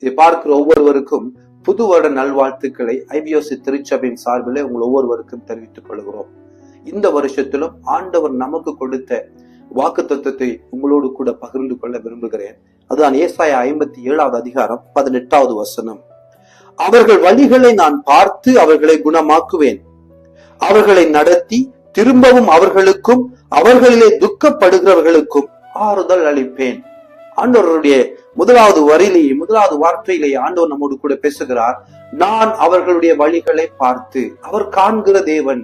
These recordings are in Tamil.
இதை பார்க்கிற ஒவ்வொருவருக்கும் புது வருட நல்வாழ்த்துக்களை ஐபிஓசி திருச்சபையின் சார்பிலே உங்கள் ஒவ்வொருவருக்கும் தெரிவித்துக் கொள்கிறோம். இந்த வருஷத்திலும் ஆண்டவர் நமக்கு கொடுத்த வாக்கு தத்துவத்தை உங்களோடு கூட பகிர்ந்து கொள்ள விரும்புகிறேன். அதுதான் ஏசாய ஐம்பத்தி ஏழாவது அதிகாரம் பதினெட்டாவது வசனம். அவர்கள் வழிகளை நான் பார்த்து அவர்களை குணமாக்குவேன். அவர்களை நடத்தி திரும்பவும் அவர்களுக்கும் அவர்களிலே துக்கப்படுகிறவர்களுக்கும் ஆறுதல் அளிப்பேன். ஆண்டவருடைய முதலாவது வரியிலேயே முதலாவது வார்த்தையிலேயே ஆண்டவர் நம்மோடு கூட பேசுகிறார். நான் அவர்களுடைய வழிகளை பார்த்து அவர் காண்கிற தேவன்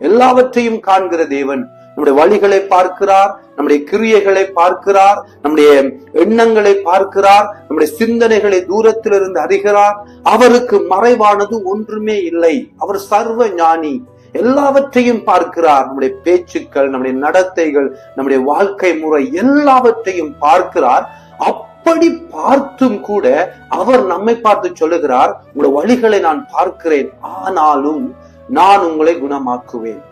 எல்லாவற்றையும் காண்கிற தேவன் நம்முடைய வழிகளை பார்க்கிறார் நம்முடைய கிரியைகளை பார்க்கிறார் நம்முடைய எண்ணங்களை பார்க்கிறார் நம்முடைய சிந்தனைகளை தூரத்திலிருந்து அறிகிறார். அவருக்கு மறைவானது ஒன்றுமே இல்லை. அவர் சர்வ ஞானி எல்லாவற்றையும் பார்க்கிறார். நம்முடைய பேச்சுக்கள் நம்முடைய நடத்தைகள் நம்முடைய வாழ்க்கை முறை எல்லாவற்றையும் பார்க்கிறார். அப்படி பார்த்தும் கூட அவர் நம்மை பார்த்து சொல்லுகிறார் உங்களுடைய வழிகளை நான் பார்க்கிறேன். ஆனாலும் நான் உங்களை குணமாக்குவேன்.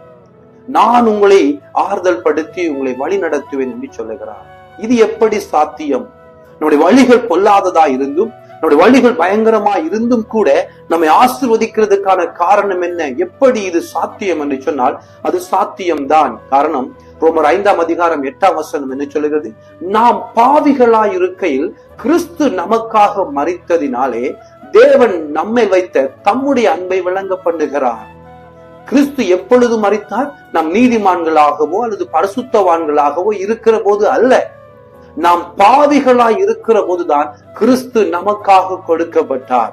நான் உங்களை ஆறுதல் படுத்தி உங்களை வழி நடத்துவேன் என்று சொல்லுகிறார். இது எப்படி சாத்தியம்? நம்முடைய வழிகள் பொல்லாததா இருந்தும் நம்முடைய வழிகள் பயங்கரமா இருந்தும் கூட நம்மை ஆசிர்வதிக்கிறதுக்கான காரணம் என்ன? எப்படி இது சாத்தியம் என்று சொன்னால் அது சாத்தியம்தான். காரணம் ரோமர் ஐந்தாம் அதிகாரம் எட்டாம் வசனம் என்ன சொல்லுகிறது? நாம் பாவிகளாய் இருக்கையில் கிறிஸ்து நமக்காக மறித்ததினாலே தேவன் நம்மை வைத்த தம்முடைய அன்பை விளங்க பண்ணுகிறார். கிறிஸ்து எப்பொழுது மறித்தார் நாம் நீதிமான்களாகவோ அல்லது பரிசுத்தவான்களாகவோ இருக்கிற போது அல்ல. நாம் பாவிகளாய் இருக்கிற போதுதான் கிறிஸ்து நமக்காக கொடுக்கப்பட்டார்.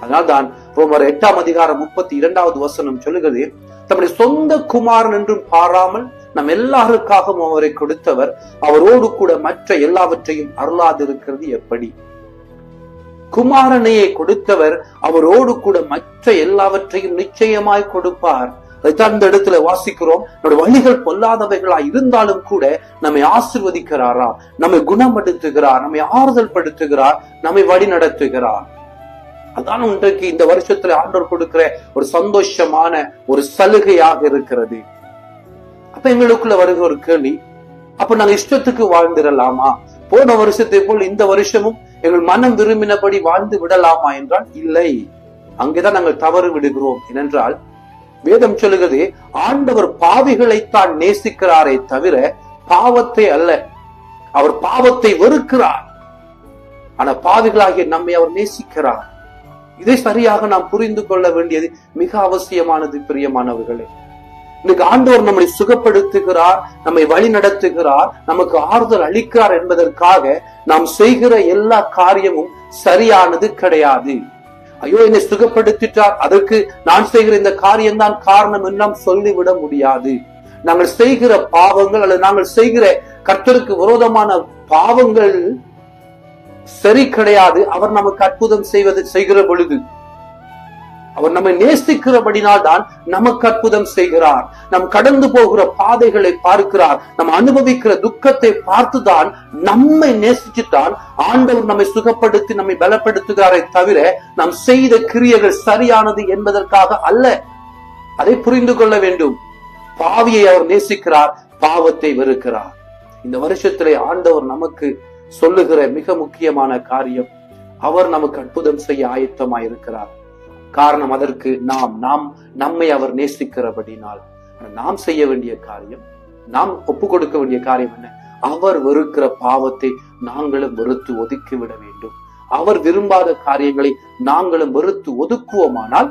அதனால்தான் ரோமர் எட்டாம் அதிகாரம் முப்பத்தி இரண்டாவது வசனம் சொல்லுகிறது தம்முடைய சொந்த குமாரன் என்றும் பாராமல் நம் எல்லாருக்காகவும் அவரை கொடுத்தவர் அவரோடு கூட மற்ற எல்லாவற்றையும் அருளாதிருக்கிறது எப்படி? குமாரனையே கொடுத்தவர் அவரோடு கூட மற்ற எல்லாவற்றையும் நிச்சயமாய் கொடுப்பார். அதைத்தான் இந்த இடத்துல வாசிக்கிறோம். நம்முடைய வழிகள் பொல்லாதவைகளா இருந்தாலும் கூட நம்மை ஆசிர்வதிக்கிறாரா? நம்மை குணப்படுத்துகிறார். நம்மை ஆறுதல் படுத்துகிறார். நம்மை வழி நடத்துகிறார். அதான் இன்றைக்கு இந்த வருஷத்துல ஆண்டவர் கொடுக்கிற ஒரு சந்தோஷமான ஒரு சலுகையாக இருக்கிறது. அப்ப எங்களுக்குள்ள வருகிற ஒரு கேள்வி அப்ப நாங்க இஷ்டத்துக்கு வாழ்ந்திடலாமா? போன வருஷத்தை போல் இந்த வருஷமும் எங்கள் மனம் விரும்பினபடி வாழ்ந்து விடலாமா என்றால் இல்லை. அங்கேதான் நாங்கள் தவறு விடுகிறோம். ஏனென்றால் வேதம் சொல்லுகிறது ஆண்டவர் பாவிகளைத்தான் நேசிக்கிறாரே தவிர பாவத்தை அல்ல. அவர் பாவத்தை வெறுக்கிறார். ஆனா பாவிகளாகிய நம்மை அவர் நேசிக்கிறார். இதை சரியாக நாம் புரிந்து கொள்ள வேண்டியது மிக அவசியமானது பிரியமானவர்களே. இன்னைக்கு ஆண்டவர் நம்மை சுகப்படுத்துகிறார் நம்மை வழி நடத்துகிறார் நமக்கு ஆறுதல் அளிக்கிறார் என்பதற்காக நாம் செய்கிற எல்லா காரியமும் சரியானது கிடையாது. ஐயோ என்னை சுகப்படுத்திட்டார். அதற்கு நான் செய்கிற இந்த காரியம் தான் காரணம் எல்லாம் சொல்லிவிட முடியாது. நாங்கள் செய்கிற பாவங்கள் அல்லது நாங்கள் செய்கிற கர்த்தருக்கு விரோதமான பாவங்கள் சரி கிடையாது. அவர் நமக்கு அற்புதம் செய்வது செய்கிற பொழுது. அவர் நம்மை நேசிக்கிறபடினால் தான் நமக்கு அற்புதம் செய்கிறார். நம் கடந்து போகிற பாதைகளை பார்க்கிறார். நம்ம அனுபவிக்கிற துக்கத்தை பார்த்துதான் நம்மை நேசிச்சுத்தான் ஆண்டவர் நம்மை சுகப்படுத்தி நம்மை பலப்படுத்துகிறாரே தவிர நாம் செய்த கிரியைகள் சரியானது என்பதற்காக அல்ல. அதை புரிந்து கொள்ள வேண்டும். பாவியை அவர் நேசிக்கிறார் பாவத்தை வெறுக்கிறார். இந்த வருஷத்திலே ஆண்டவர் நமக்கு சொல்லுகிற மிக முக்கியமான காரியம் அவர் நமக்கு அற்புதம் செய்ய ஆயத்தமாயிருக்கிறார். காரணம் அதற்கு நாம் நாம் நம்மை அவர் நேசிக்கிறபடினால். நாம் செய்ய வேண்டிய காரியம் நாம் ஒப்பு கொடுக்க வேண்டிய காரியம் என்ன? அவர் வெறுக்கிற பாவத்தை நாங்களும் வெறுத்து ஒதுக்கிவிட வேண்டும். அவர் விரும்பாத காரியங்களை நாங்களும் வெறுத்து ஒதுக்குவோமானால்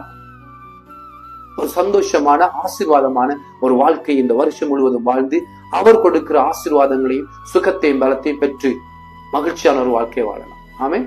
ஒரு சந்தோஷமான ஆசீர்வாதமான ஒரு வாழ்க்கை இந்த வருஷம் முழுவதும் வாழ்ந்து அவர் கொடுக்கிற ஆசீர்வாதங்களையும் சுகத்தையும் பலத்தையும் பெற்று மகிழ்ச்சியான ஒரு வாழ்க்கையை வாழலாம். ஆமே